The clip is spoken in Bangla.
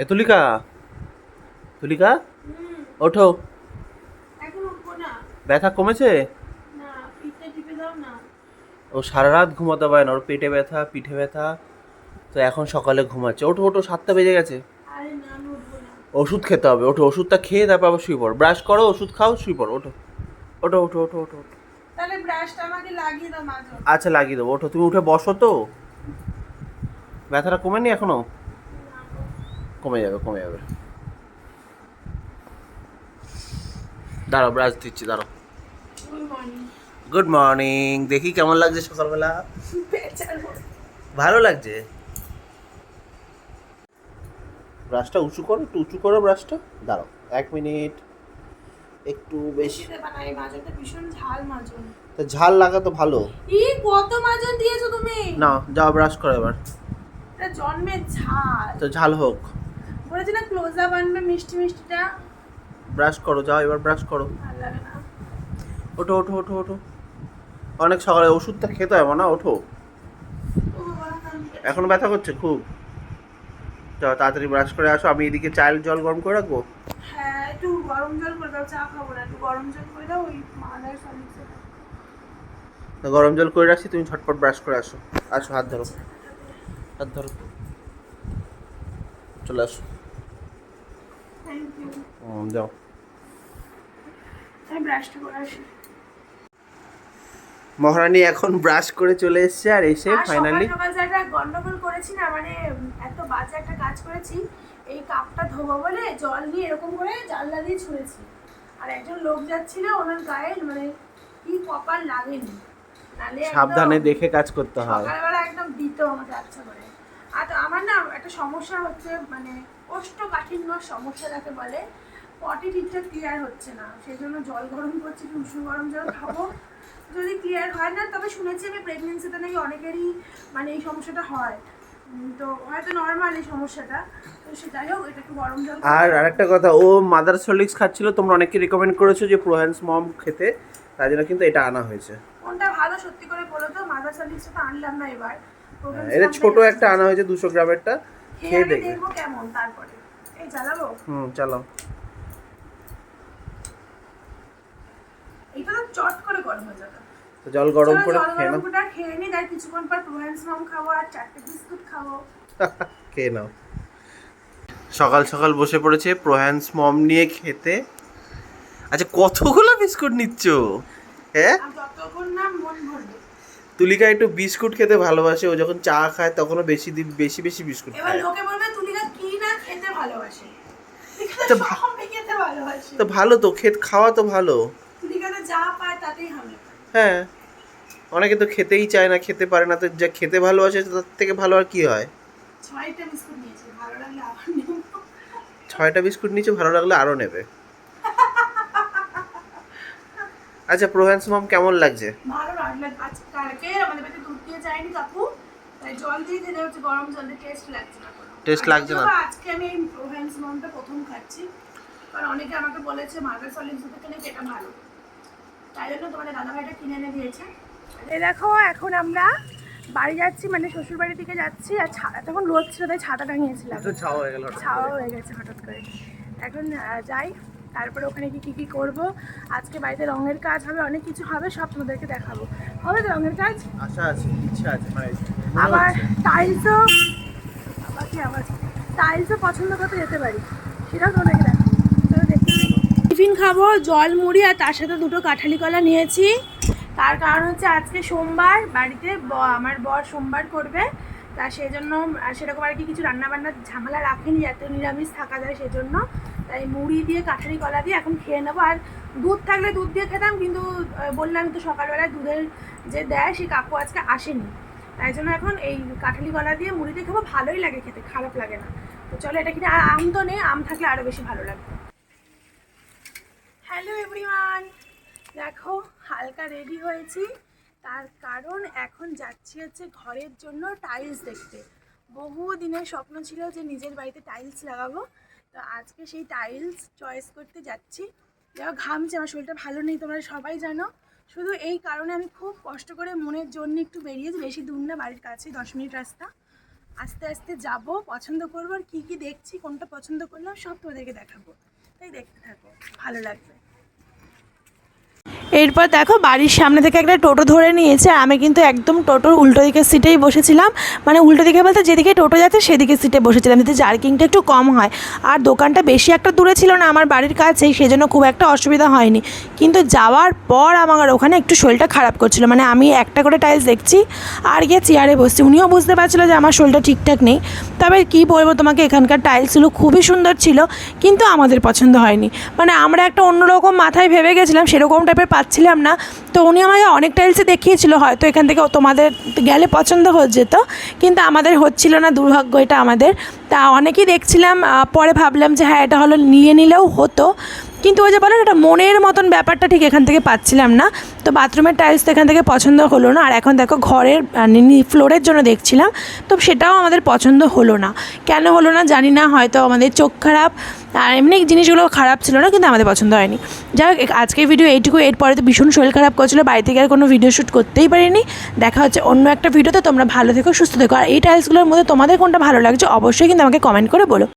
এ তুলিকা? তুলিকা? ওঠো। ব্যথা কমেছে? ও সারা রাত ঘুমাতে পারে না ওর পেটে ব্যথা পিঠে ব্যথা। তো এখন সকালে ঘুমাচ্ছে। ওঠো ওঠো সাতটা বেজে গেছে। ওষুধ খেতে হবে ওঠো ওষুধটা খেয়ে তারপর আবার শুয়ে পড়ো। ব্রাশ করো ওষুধ খাও শুয়ে পড়ো ওঠো। ওঠো ওঠো ওঠো ওঠো ওঠো। তাহলে ব্রাশটা আমাকে লাগিয়ে দাও আচ্ছা লাগিয়ে দেবো। ওঠো তুমি উঠে বসো তো। ব্যথাটা কমেনি এখনও? কমে যাবে কমে যাবে। দাঁড়াও ব্রাশ দিচ্ছি দাঁড়াও। গুড মর্নিং দেখি কেমন লাগছে সকালবেলা? ভালো লাগছে? ব্রাশটা উঁচু করো একটু উঁচু করো ব্রাশটা দাঁড়াও এক মিনিট একটু বেশি। তো ঝাল লাগা তো ভালো। ই কত মাজন দিয়েছ তুমি? না যাও ব্রাশ করো এবার। জন্মের ঝাল। তো ঝাল হোক। বলেছি না ক্লোজ আপ আনবে মিষ্টি মিষ্টিটা? ব্রাশ করো যাও এবার ব্রাশ করো। ওঠো ওঠো ওঠো ওঠো। অনেক সকালে ওষুধটা খেতে হবে না ওঠো। এখন ব্যথা করছে খুব। যাও তাড়াতাড়ি ব্রাশ করে আসো আমি এদিকে চাল জল গরম করে রাখব? হ্যাঁ একটু গরম জল করে দাও চা খাব না একটু গরম জল করে দাও ওই মাদার তো গরম জল করে রাখছি তুমি ঝটপট ব্রাশ করে আসো। আসো হাত ধরো। হাত ধরো। চলে আসো। থ্যাংক ইউ হুম, যাও। আমি ব্রাশটা করে আসি। মহারানী এখন ব্রাশ করে চলে এসেছে আর এসে ফাইনালি সকাল সকাল গন্ডগোল করেছি না মানে এত বাজে একটা কাজ করেছি এই কাপটা ধোবো বলে জল নিয়ে এরকম করে জানলা দিয়ে ছুঁড়েছি। আর একজন লোক যাচ্ছিল ওনার গায়ে মানে কি কপাল লাগেনি। সাবধানে দেখে কাজ করতে হয়। সকালবেলা একদম দিত আমাকে আচ্ছা করে। আর তো আমার না একটা সমস্যা হচ্ছে মানে কোষ্ঠকাঠিন্য সমস্যা যাকে বলে পটি ঠিকঠাক ক্লিয়ার হচ্ছে না। সেই জন্য জল গরম করছি একটু উষ্ণ গরম জল খাব। যদি ক্লিয়ার হয় না তবে শুনেছি আমি প্রেগনেন্সিতে নাকি অনেকেরই মানে এই সমস্যাটা হয়। তো হয়তো নর্মাল এই সমস্যাটা। তো সে যাই হোক এটা একটু গরম জল আর আরেকটা কথা ও মাদার সলিক্স খাচ্ছিল তোমরা অনেকে রিকমেন্ড করেছ যে প্রোহ্যান্স মম খেতে তার জন্য কিন্তু এটা আনা হয়েছে। কোনটা ভালো সত্যি করে বলো তো মাদার সার্ভিসটা তো আনলাম না এবার। এটা ছোট একটা আনা হয়েছে দুশো গ্রামেরটা খেয়ে দেখবে। কেমন তারপরে। এই জ্বালাবো হুম চলো এটা তো চট করে গরম হয়ে যাবে। তো জল গরম করে খেয়ে নাও। করে খেয়ে নি তাই কিছুক্ষণ পর প্রোভেন্স মাম খাব আর চারটে বিস্কুট খাব। খেয়ে নাও। সকাল সকাল বসে পড়েছে প্রোহ্যান্স মম নিয়ে খেতে। আচ্ছা কতগুলো বিস্কুট নিচ্ছ? হ্যাঁ? যতক্ষণ তুলিকা একটু বিস্কুট খেতে ভালোবাসে ও যখন চা খায় তখনও বেশি বেশি বেশি বিস্কুট খায়। লোকে বলবে তুলিকা কি না খেতে ভালোবাসে? তো ভালো তো খেত খাওয়া তো ভালো। যা পায় তাতেই হ্যাঁ অনেকে তো খেতেই চায় না খেতে পারে না তো যা খেতে ভালোবাসে তার থেকে ভালো আর কি হয়? ছয়টা বিস্কুট নিয়েছে ভালো লাগলে আবার ছয়টা বিস্কুট নিচে ভালো লাগলে আরও নেবে। আচ্ছা প্রোহ্যান্স মম কেমন লাগছে? ভালো লাগলে। আজকে কালকে আমাদের বাড়িতে দুধ দিয়ে যায়নি কাকু তাই জল দিয়ে দিলে হচ্ছে গরম জল দিয়ে টেস্ট লাগছে না আর লাগছে না? আজকে আমি এই প্রোভেন্স মমটা প্রথম খাচ্ছি। কারণ অনেকে আমাকে বলেছে মাদার সলিডস থেকে নাকি এটা ভালো। তাই জন্য তোমাদের দাদা ভাইটা কিনে এনে দিয়েছে। এই দেখো এখন আমরা বাড়ি যাচ্ছি মানে শ্বশুর বাড়ি থেকে যাচ্ছি আর ছাতা তখন রোদ ছিল তাই ছাতা টাঙিয়েছিলাম তো ছাওয়া হয়ে গেল ছাওয়া হয়ে গেছে হঠাৎ করে। এখন যাই। তারপরে ওখানে কি কী কী করব? আজকে বাড়িতে রঙের কাজ হবে অনেক কিছু হবে সব তোমাদেরকে দেখাবো। হবে তো রঙের কাজ? আশা আছে ইচ্ছা আছে মানে আবার। টাইলসও আবার কি আবার টাইলসও পছন্দ করতে যেতে পারি সেটাও তোমাদেরকে দেখাবো। চলো দেখতে টিফিন খাব জল মুড়ি আর তার সাথে দুটো কাঁঠালি কলা নিয়েছি। তার কারণ হচ্ছে আজকে সোমবার বাড়িতে আমার বর সোমবার করবে। তা সেই জন্য সেরকম আর কি কিছু রান্নাবান্নার ঝামেলা রাখিনি যাতে নিরামিষ থাকা যায় সেজন্য। তাই মুড়ি দিয়ে, কাঁঠালি কলা দিয়ে এখন খেয়ে নেব। আর দুধ থাকলে দুধ দিয়ে খেতাম, কিন্তু বললাম তো সকালবেলায় দুধের যে দেয়, সেই কাকু আজকে আসেনি। তাই জন্য এখন এই কাঁঠালি কলা দিয়ে মুড়ি দিয়ে খাব, ভালোই লাগে খেতে, খারাপ লাগে না। তো চলো, এটা কিনে আর আম তো নেই, আম থাকলে আরও বেশি ভালো লাগবে হ্যালো এভরিওয়ান, দেখো, হালকা রেডি হয়েছি। তার কারণ এখন যাচ্ছি হচ্ছে ঘরের জন্য টাইলস দেখতে। বহু দিনের স্বপ্ন ছিল যে নিজের বাড়িতে টাইলস লাগাবো। তো আজকে সেই টাইলস চয়েস করতে যাচ্ছি। যা ঘামছে, আমার শরীরটা ভালো নেই, তোমরা সবাই জানো। শুধু এই কারণে আমি খুব কষ্ট করে মনের জন্য একটু বেরিয়েছি, বেশি দূর না, বাড়ির কাছে দশ মিনিট রাস্তা। আস্তে আস্তে যাব, পছন্দ করব, আর কী কী দেখছি, কোনটা পছন্দ করলাম, সব তোমাদেরকে দেখাবো। তাই দেখতে থাকো, ভালো লাগবে। এরপর দেখো বাড়ির সামনে থেকে একটা টোটো ধরে নিয়েছে। আমি কিন্তু একদম টোটোর উল্টো দিকের সিটেই বসেছিলাম। মানে উল্টো দিকে বলতে যেদিকে টোটো যাচ্ছে সেদিকে সিটে বসেছিলাম। যাতে জার্কিংটা একটু কম হয়। আর দোকানটা বেশি একটা দূরে ছিল না আমার বাড়ির কাছেই, সেজন্য খুব একটা অসুবিধা হয়নি। কিন্তু যাওয়ার পর আমার ওখানে একটু শরীরটা খারাপ করছিল। মানে আমি একটা করে টাইলস দেখছি আর গিয়ে চেয়ারে বসছি। উনিও বুঝতে পারছিল যে আমার শরীরটা ঠিকঠাক নেই। তবে কি বলব তোমাকে, এখানকার টাইলসগুলো খুবই সুন্দর ছিল, কিন্তু আমাদের পছন্দ হয়নি। মানে আমরা একটা অন্যরকম মাথায় ভেবে গেছিলাম, সেরকম টাইপের পাচ্ছিলাম না। তো উনি আমাকে অনেক টাইলসে দেখিয়েছিল, হয়তো এখান থেকে তোমাদের গেলে পছন্দ হয়ে যেত, কিন্তু আমাদের হচ্ছিল না, দুর্ভাগ্য এটা আমাদের। তা অনেকেই দেখছিলাম পরে ভাবলাম যে হ্যাঁ এটা হলো নিয়ে নিলেও হতো। কিন্তু ওই যে বলেন এটা মনের মতন ব্যাপারটা ঠিক এখান থেকে পাচ্ছিলাম না। তো বাথরুমের টাইলস তো এখান থেকে পছন্দ হলো না। আর এখন দেখো ঘরের ফ্লোরের জন্য দেখছিলাম, তো সেটাও আমাদের পছন্দ হলো না। কেন হলো না জানি না, হয়তো আমাদের চোখ খারাপ। আর এমনি জিনিসগুলো খারাপ ছিল না, কিন্তু আমাদের পছন্দ হয়নি। যাই হোক, আজকের ভিডিও এইটুকু এরপরে তো ভীষণ শরীর খারাপ করছিল, বাড়ি থেকে আর কোনো ভিডিও শ্যুট করতেই পারিনি। দেখা হচ্ছে অন্য একটা ভিডিওতে তোমরা ভালো থেকো, সুস্থ থেকো। আর এই টাইলসগুলোর মধ্যে তোমাদের কোনটা ভালো লাগছে, অবশ্যই কিন্তু আমাকে কমেন্ট করে বলো।